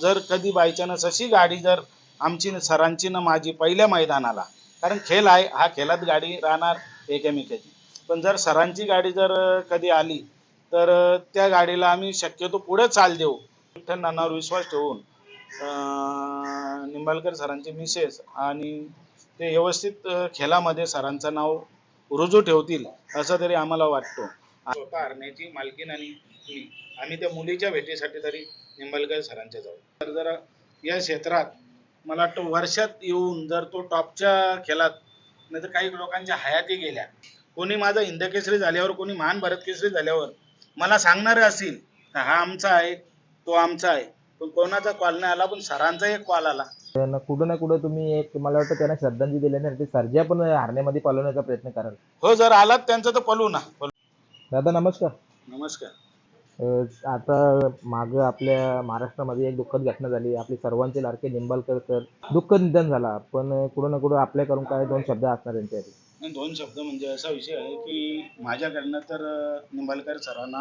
जर कधी बायचान्स अशी गाडी जर आमची न सरांची ना माझी पहिल्या मैदानाला कारण खेळ आहे हा खेळात गाडी राहणार एकमेकाची. पण जर सरांची गाडी जर कधी आली तर त्या गाडीला आम्ही शक्यतो पुढे चाल देऊ. विठ्ठल विश्वास ठेवून निंबाळकर सरांचे मिसेस आणि ते व्यवस्थित खेळामध्ये सरांचं नाव रुजू ठेवतील असं तरी आम्हाला वाटतो. स्वतः हरण्याची मालकीन आणि मी आम्ही त्या मुलीच्या भेटीसाठी तरी निंबाळकर सरांच्या जाऊ. तर जर या क्षेत्रात मला वाटतं वर्षात येऊन जर तो टॉपच्या खेळात नाही तर काही लोकांच्या हयाती गेल्या कोणी माझा हिंदकेसरी झाल्यावर कोणी महान भारत केसरी झाल्यावर मला सांगणारे असतील तर हा आमचा आहे तो आमचा आहे. पण कोणाचा कॉल नाही आला पण सरांचा एक कॉल आला. त्यांना कुठं ना कुठं तुम्ही एक मला वाटतं त्यांना श्रद्धांजली दिल्यानंतर सर्जा पण हरण्यामध्ये पालवण्याचा प्रयत्न कराल. हो जर आलात त्यांचं तर पलू ना. दादा नमस्कार. नमस्कार. अं, आता मागं आपल्या महाराष्ट्रामध्ये एक दुःखद घटना झाली. आपले सर्वांचे लाडके निंबाळकर सर. दुःखद निधन झाला पण कुठं ना कुठं आपल्याकडून काय दोन शब्द असणार त्यांच्यासाठी आणि दोन शब्द म्हणजे असा विषय आहे की माझ्याकडनं तर अं, निंबाळकर सरांना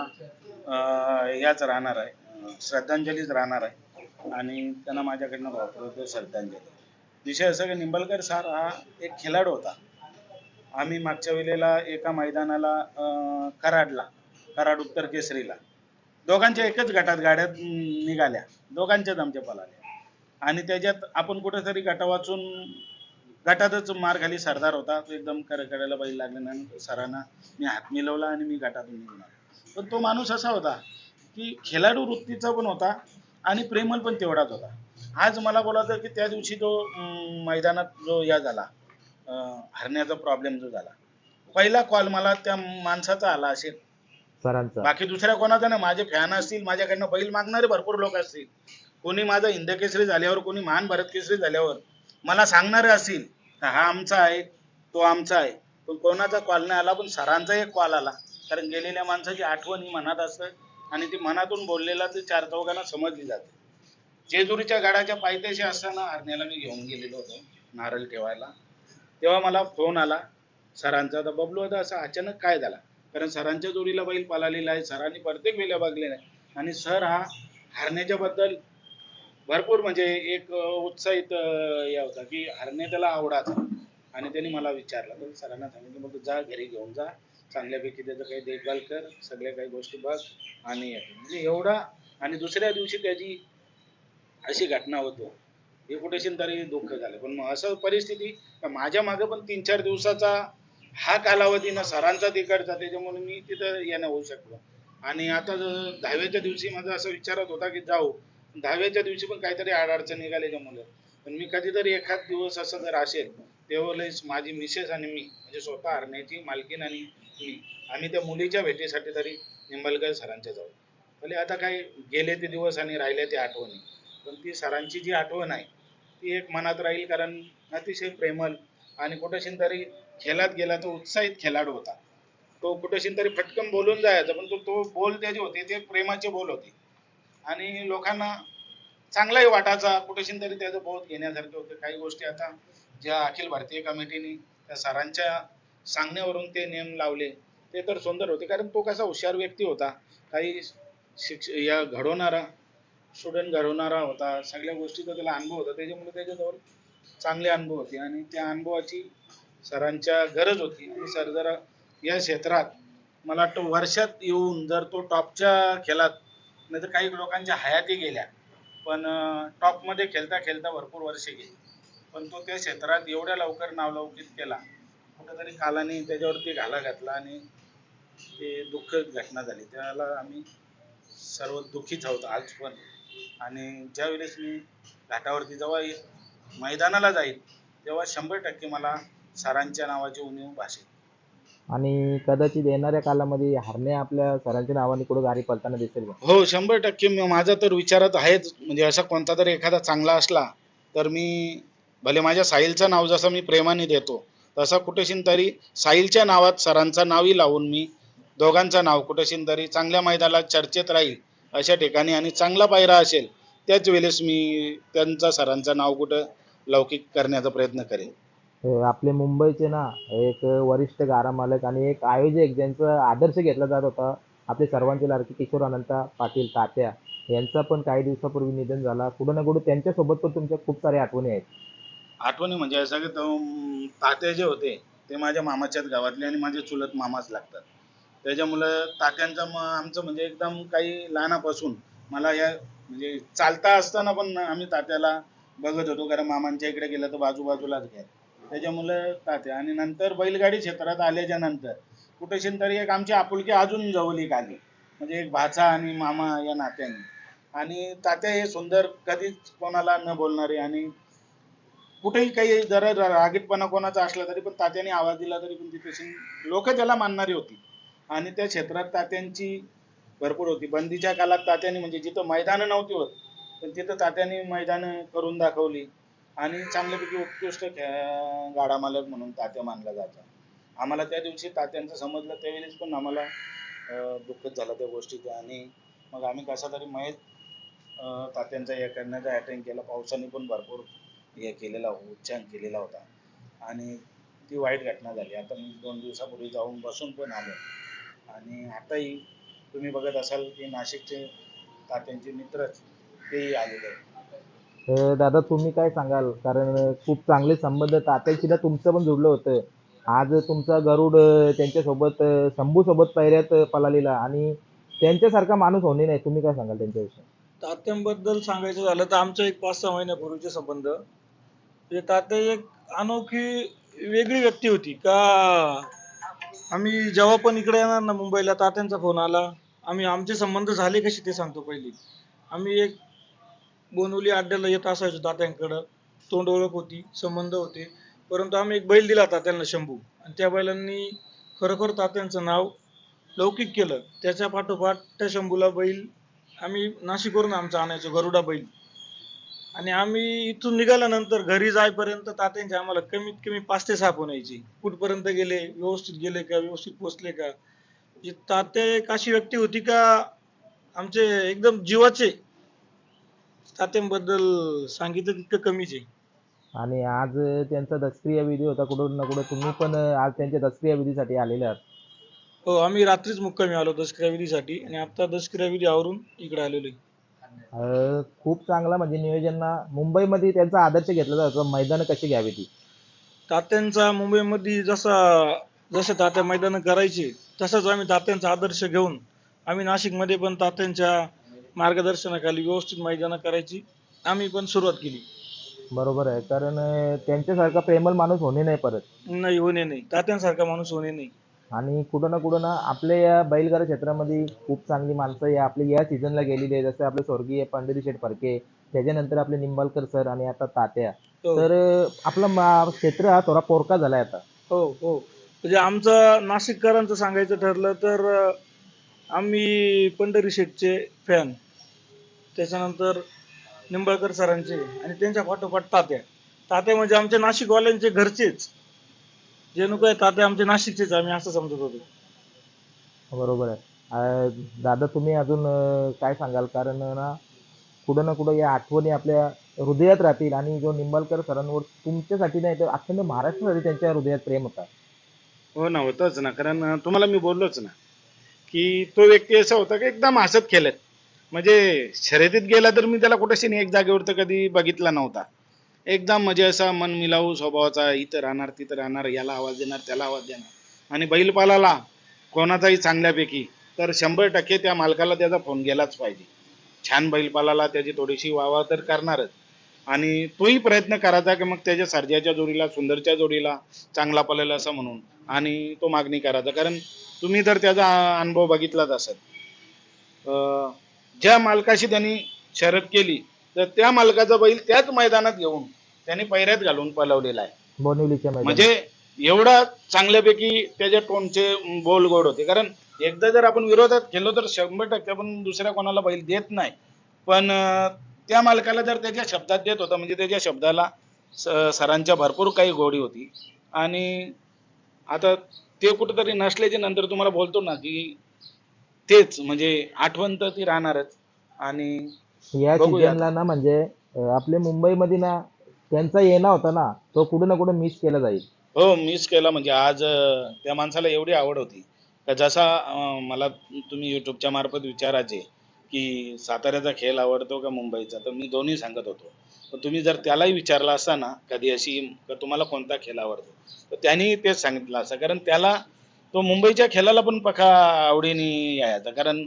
अं, याच राहणार आहे. अं, श्रद्धांजलीच राहणार आहे. आणि त्यांना माझ्याकडनं भावपूर्वक श्रद्धांजली. विषय असा की निंबाळकर सर हा एक खेळाडू होता. आम्ही मागच्या वेळेला एका मैदानाला कराडला कराड उत्तर केसरीला. दोघांच्या एकच गटात गाड्या निघाल्या. दोघांच्याच आमच्या पलाल्या. आणि त्याच्यात आपण कुठेतरी गटा वाचून गटातच मार खाली सरदार होता. तो एकदम करकड्याला बैल लागल्यानंतर सरांना मी हात मिळवला आणि मी गटातून निघणार पण तो माणूस असा होता की खेळाडू वृत्तीचा पण होता आणि प्रेमल पण तेवढाच होता. आज मला बोलायचं की त्या दिवशी तो मैदानात जो या झाला. हरण्याचा प्रॉब्लेम जो झाला. पहिला कॉल मला त्या माणसाचा आला असेल. सरांचा. बाकी दुसऱ्या कोणाचा नाही. माझे फॅन असतील माझ्याकडनं बैल मागणारे भरपूर लोक असतील. कोणी माझा हिंद केसरी झाल्यावर कोणी महान भारत केसरी झाल्यावर मला सांगणारे असतील हा आमचा आहे तो आमचा आहे. पण कोणाचा कॉल नाही आला पण सरांचा एक कॉल आला. कारण गेलेल्या माणसाची आठवण ही मनात असते आणि ती मनातून बोललेला ते चार चौघांना समजली जाते. जेजुरीच्या गाडाच्या पायथ्याशी असताना हरण्याला मी घेऊन गेलेलो होतो नारळ ठेवायला. तेव्हा मला फोन आला सरांचा. तर बबलू आता असं अचानक काय झाला? कारण सरांच्या जोडीला बैल पळालेला आहे. सरांनी प्रत्येक वेळेला बघलेला आहे आणि सर हा हरण्याच्या बद्दल भरपूर म्हणजे एक उत्साहित या हे होता की हरणे त्याला आवडायचा आणि त्यांनी मला विचारलं. तर सरांना सांगितलं मग जा घरी घेऊन जा. चांगल्यापैकी त्याचं काही देखभाल कर. सगळ्या काही गोष्टी बघ आणि म्हणजे एवढा आणि दुसऱ्या दिवशी त्याची अशी घटना होतो. हे तरी दुःख झालं. पण मग असं परिस्थिती माझ्या मागे पण तीन चार दिवसाचा हा कालावधी ना सरांचा तिकडचा त्याच्यामुळे मी तिथं येणं होऊ शकलो. आणि आता दहाव्याच्या दिवशी माझा असं विचारत होता की जाऊ दहाव्याच्या दिवशी पण काहीतरी अडचण निघाल्याच्या मुलं पण मी कधीतरी एखाद दिवस असं जर असेल त्यावेळेस माझी मिसेस आणि मी म्हणजे स्वतः हरण्याची मालकीन आणि मी आम्ही त्या मुलीच्या भेटीसाठी तरी निंबाळकर सरांच्या जाऊ भले आता काय गेले ते दिवस आणि राहिले ते आठवणी पण ती सरांची जी आठवण आहे ती एक मनात राहील कारण अतिशय प्रेमल आणि कुठेशी तरी खेळात गेला तो उत्साहित खेळाडू होता. तो कुठेशीन तरी फटकन बोलून जायचा पण तो तो बोल त्याचे होते ते प्रेमाचे बोल होते. आणि लोकांना चांगलाही वाटायचा कुठेशी तरी त्याचं बोध घेण्यासारखे होते. काही गोष्टी आता ज्या अखिल भारतीय कमिटीने त्या सरांच्या सांगण्यावरून ते नियम लावले ते तर सुंदर होते. कारण तो कसा हुशार व्यक्ती होता. काही शिक्ष या घडवणारा स्टुडंट घडवणारा होता. सगळ्या गोष्टीचा त्याला अनुभव होता. त्याच्यामुळे त्याच्याजवळ चांगले अनुभव होते. आणि त्या अनुभवाची सरांच्या गरज होती. आणि सर जरा या क्षेत्रात मला वाटतं वर्षात येऊन जर तो टॉपच्या खेळात नाही तर काही लोकांच्या हयाती गेल्या पण टॉपमध्ये खेळता खेळता भरपूर वर्षे गेली. पण तो त्या क्षेत्रात एवढ्या लवकर नावलौकिक केला. कुठेतरी कालाने त्याच्यावरती घाला घातला आणि ते दुःख घटना झाली. त्याला आम्ही सर्व दुःखीच आहोत आज पण. आणि ज्यावेळेस मी घाटावरती जेव्हा मैदानाला जाईल तेव्हा शंभर टक्के मला सरांच्या नावाची उणीव भासेल. आणि कदाचित येणाऱ्या कालामध्ये हरणे आपल्या सरांच्या नावाने कुठं गाडी पळताना दिसेल का हो शंभर टक्के. मी- माझा तर विचारात आहेच. म्हणजे असा कोणता तरी एखादा चांगला असला तर मी भले माझ्या साहिलचं नाव जसं मी प्रेमाने देतो तसा कुठेशीन तरी साहिलच्या नावात सरांचं नावही लावून मी दोघांचं नाव कुठेशीन तरी चांगल्या मैदानात चर्चेत राहील. अशा ठिकाणी आणि चांगला पायरा असेल त्याच वेळेस मी त्यांचा सरांचं नाव कुठं लौकिक करण्याचा प्रयत्न करेन. आपले मुंबईचे ना एक वरिष्ठ गारा मालक आणि एक आयोजक ज्यांचा आदर्श घेतला जात होता आपले सर्वांचे लाडके किशोर अनंता पाटील तात्या यांचा पण काही दिवसापूर्वी निधन झाला. कुठं ना कुठं त्यांच्यासोबत पण तुमच्या खूप साऱ्या आठवणी आहेत. आठवणी म्हणजे असं की तो तात्या जे होते ते माझ्या मामाच्याच गावातले आणि माझे चुलत मामाच लागतात. त्याच्यामुळं तात्यांचं मग आमचं म्हणजे एकदम काही लहानापासून मला या म्हणजे चालता असताना पण आम्ही तात्याला बघत होतो कारण मामांच्या इकडे गेलं तर बाजूबाजूलाच घ्या त्याच्यामुळं तात्या. आणि नंतर बैलगाडी क्षेत्रात आल्याच्यानंतर कुठेशी तरी एक आमची आपुलकी अजून जवळीक आली. म्हणजे एक भाचा आणि मामा या नात्याने. आणि तात्या हे सुंदर कधीच कोणाला न बोलणारे आणि कुठेही काही जरा रागीटपणा कोणाचा असला तरी पण तात्याने आवाज दिला तरी पण तिथे लोक त्याला मानणारी होती. आणि त्या क्षेत्रात तात्यांची भरपूर होती. बंदीच्या काळात तात्याने म्हणजे जिथं मैदानं नव्हती होत पण तिथं तात्याने मैदानं करून दाखवली. आणि चांगल्यापैकी उत्कृष्ट खे- गाडा मालक म्हणून तात्या मानला जातात. आम्हाला त्या दिवशी तात्यांचं समजलं त्यावेळेस पण आम्हाला अं, दुःखच झालं त्या गोष्टीचं. आणि मग आम्ही कसा तरी महेश अं, तात्यांचा हे करण्याचा अटेंड केला. पावसाने पण भरपूर हे केलेला उच्चारण केलेला होता. आणि ती वाईट घटना झाली. आता मी दोन दिवसापूर्वी जाऊन बसून पण आलो. आणि आताही तुम्ही बघत असाल की नाशिकचे तात्यांचे मित्रच तेही आलेले आहेत. अं, दादा तुम्ही काय सांगाल? कारण खूप चांगले संबंध तात्याशी ना तुमचं पण जुडलं होतं. आज तुमचा गरुड अं, त्यांच्यासोबत अं, शंभूसोबत पहिऱ्यात अं, पळालेला आणि त्यांच्यासारखा माणूस होणे नाही. तुम्ही काय सांगाल त्यांच्याविषयी? तात्यांबद्दल सांगायचं झालं तर आमचं एक पाच सहा महिन्यापूर्वीचे संबंध. म्हणजे तात्या एक अनोखी वेगळी व्यक्ती होती. का आम्ही जेव्हा पण इकडे येणार ना मुंबईला तात्यांचा फोन आला. आम्ही आमचे संबंध झाले कसे ते सांगतो पहिली. आम्ही एक बोनवली अड्ड्याला येत असायचो तात्यांकडं. तोंड ओळख होती संबंध होते. परंतु आम्ही एक बैल दिला तात्यांना शंभू. आणि त्या बैलांनी खरोखर तात्यांचं नाव लौकिक केलं. त्याच्या पाठोपाठ त्या शंभूला बैल आम्ही नाशिकवरून आमचा आणायचो गरुडा बैल. आणि आम्ही इथून निघाल्यानंतर घरी जाईपर्यंत तात्यांचे आम्हाला कमीत कमी पाच ते सहा फोन यायचे. कुठपर्यंत गेले व्यवस्थित गेले का व्यवस्थित पोचले का? म्हणजे तात्या एक अशी व्यक्ती होती का आमचे एकदम जीवाचे. तात्यांबद्दल सांगितलं तितकं कमीच आहे. आणि आज त्यांचा दसक्रिया विधी होता कुठं ना कुठं तुम्ही पण आज त्यांच्या दसक्रिया विधीसाठी आलेले आहात. हो आम्ही रात्रीच मुक्कामी आलो दसक्रिया विधीसाठी. आणि आता दसक्रिया विधी आवरून इकडे आलेलो आहे. अं, खूप चांगला म्हणजे नियोजनना मुंबईमध्ये त्यांचा आदर्श घेतला जातो. मैदानं कशी घ्यावी ती? तात्यांचा मुंबईमध्ये जसा जसे तात्या मैदान करायचे तसाच आम्ही तात्यांचा आदर्श घेऊन आम्ही नाशिकमध्ये पण तात्यांच्या मार्गदर्शनाखाली व्यवस्थित मैदानं करायची आम्ही पण सुरुवात केली. बरोबर आहे. कारण अं, त्यांच्यासारखा प्रेमळ माणूस होणे नाही परत. नाही होणे नाही. तात्यांसारखा माणूस होणे नाही. आणि कुठं ना कुठं ना आपल्या या बैलगाडा क्षेत्रामध्ये खूप चांगली माणसं या आपली या सीझनला गेलेली आहे जसे आपले स्वर्गीय पंढरी शेठ फडके त्याच्यानंतर आपले निंबाळकर सर आणि आता तात्या. हो. तर आपलं मा- क्षेत्र हा थोडा पोरका झालाय आता. हो हो. म्हणजे आमचं नाशिककरांचं सांगायचं ठरलं तर अं, आम्ही पंढरी शेठचे फॅन त्याच्यानंतर निंबाळकर सरांचे आणि त्यांच्या पाठोपाठ तात्या. तात्या म्हणजे आमच्या नाशिकवाल्यांचे घरचेच. जणू काय तात्या आमचे नाशिकचेच आम्ही असं समजत होतो. बरोबर आहे. अं, दादा तुम्ही अजून अं, काय सांगाल? कारण ना कुठं ना कुठं या आठवणी आपल्या हृदयात राहतील आणि जो निंबाळकर सरांवर तुमच्यासाठी नाही तर अखंड महाराष्ट्रासाठी त्यांच्या हृदयात प्रेम होता. हो ना होतच ना. कारण अं, तुम्हाला मी बोललोच ना की तो व्यक्ती असा होता की एकदम हसत खेळत. म्हणजे शर्यतीत गेला तर मी त्याला कुठेशी नाही एक जागेवर तर कधी बघितला नव्हता. एकदम म्हणजे असा मन मिलावू स्वभावाचा इथं राहणार तिथं राहणार याला आवाज देणार त्याला आवाज देणार. आणि बैलपालाला कोणाचाही चांगल्यापैकी तर शंभर टक्के त्या मालकाला त्याचा फोन गेलाच पाहिजे. छान बैलपालाला त्याची थोडीशी वावा तर करणारच. आणि तोही प्रयत्न करायचा की मग त्याच्या सर्जाच्या जोडीला सुंदरच्या जोडीला चांगला पळेल असं म्हणून. आणि तो मागणी करायचा. कारण तुम्ही तर त्याचा अनुभव बघितलाच असेल अं, ज्या मालकाशी त्यांनी शरद केली तर त्या मालकाचा बैल त्याच मैदानात घेऊन त्यांनी पैऱ्यात घालून पळवलेला आहे. बोनिवलीच्या मैदानात. म्हणजे एवढा चांगल्यापैकी त्याच्या टोनचे बोल गोड होते. कारण एकदा जर आपण विरोधात केलो तर शंभर टक्के आपण दुसऱ्या कोणाला बैल देत नाही. पण अं, त्या मालकाला जर त्याच्या शब्दात देत होता म्हणजे त्याच्या शब्दाला स- सरांच्या भरपूर काही गोडी होती. आणि आता ते कुठेतरी नसल्याच्या नंतर तुम्हाला बोलतो ना की तेच म्हणजे आठवण तर ती राहणारच. आणि या सीझनला ना म्हणजे अं, आपल्या मुंबईमध्ये ना त्यांचा येणं होता ना तो कुठं ना कुठं मिस केला जाईल. हो मिस केला म्हणजे आज अं, त्या माणसाला एवढी आवड होती. का जसा अं, मला तुम्ही युट्यूबच्या मार्फत विचारायचे की साताऱ्याचा खेळ आवडतो का मुंबईचा? तर मी दोन्ही सांगत होतो. पण तुम्ही जर त्यालाही विचारला असता ना कधी अशी का तुम्हाला कोणता खेळ आवडतो? तर त्यांनी तेच सांगितलं असं कारण त्याला तो मुंबईच्या खेळाला पण पखा आवडीने यायचा. कारण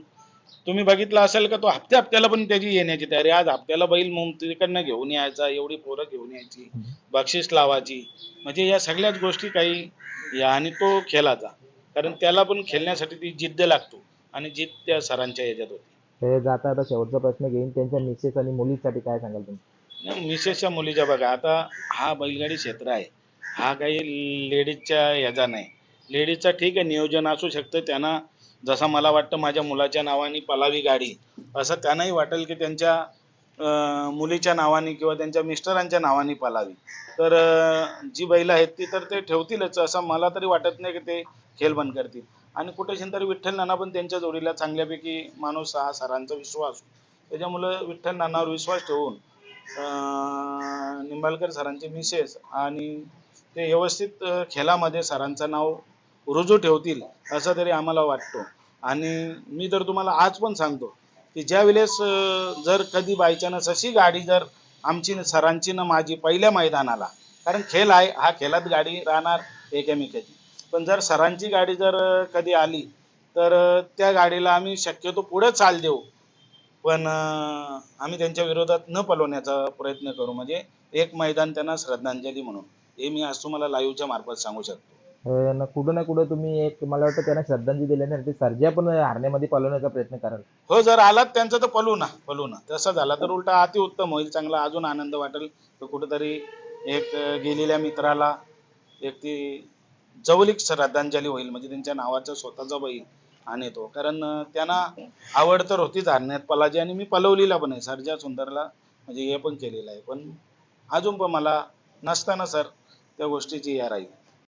तुम्ही बघितलं असेल का तो हप्त्या हप्त्याला पण त्याची येण्याची तयारी. आज हप्त्याला बैल तिकडनं घेऊन यायचा एवढी पोरं घेऊन यायची बक्षीस लावायची. म्हणजे या सगळ्याच गोष्टी काही या आणि तो खेळाचा. कारण त्याला पण खेळण्यासाठी ती जिद्द लागतो आणि जिद्द त्या सरांच्या याच्यात होती. हे जाता आता शेवटचा प्रश्न घेईन. त्यांच्या मिसेस आणि मुलीसाठी काय सांगाल तुम्ही? मिसेसच्या मुलीच्या बघा आता हा बैलगाडी क्षेत्र आहे. हा काही लेडीजच्या ह्याचा नाही. लेडीजचा ठीक आहे नियोजन असू शकतं. त्यांना जसं मला वाटतं माझ्या मुलाच्या नावाने पलावी गाडी असं त्यांनाही वाटेल की त्यांच्या मुलीच्या नावाने किंवा त्यांच्या मिस्टरांच्या नावाने पलावी. तर जी बैल आहेत ती तर ते ठेवतीलच असं मला तरी वाटत नाही की ते खेळ बंद करतील. आणि कुठे तरी विठ्ठल नाना पण त्यांच्या जोडीला चांगल्यापैकी माणूस हा सरांचा विश्वास. त्याच्यामुळं विठ्ठल नानावर विश्वास ठेवून निंबाळकर सरांचे मिसेस आणि ते व्यवस्थित खेळामध्ये सरांचं नाव रुजू ठेवतील असं तरी आम्हाला वाटतो. आणि मी तर तुम्हाला आज पण सांगतो की ज्या वेळेस जर कधी बायचान्स अशी गाडी जर आमची न सरांची ना माझी पहिल्या मैदानाला कारण खेळ आहे हा खेळात गाडी राहणार एकमेकाची. पण जर सरांची गाडी जर कधी आली तर त्या गाडीला आम्ही शक्यतो पुढे चाल देऊ. पण आम्ही त्यांच्या विरोधात न पलवण्याचा प्रयत्न करू. म्हणजे एक मैदान त्यांना श्रद्धांजली म्हणून. हे मी आज तुम्हाला लाईव्हच्या मार्फत सांगू शकतो. अं, कुठं ना कुठं तुम्ही एक मला वाटतं त्यांना श्रद्धांजली दिल्यानंतर सर्जा पण हरण्यामध्ये पळवण्याचा प्रयत्न कराल. हो जर आलात त्यांचं तर पलू ना पलू ना. तसं झाला तर उलटा अति उत्तम होईल चांगला अजून आनंद वाटेल. तर कुठेतरी एक अं, गेलेल्या मित्राला एक ती जवळीक श्रद्धांजली होईल म्हणजे त्यांच्या नावाचा स्वतःचा बैल आणि तो. कारण अं, त्यांना आवड तर होतीच हरण्यात पलाजी आणि मी पलवलीला पण आहे सरजा सुंदरला म्हणजे हे पण केलेलं आहे. पण अजून पण मला नसताना सर त्या गोष्टीची या राहील.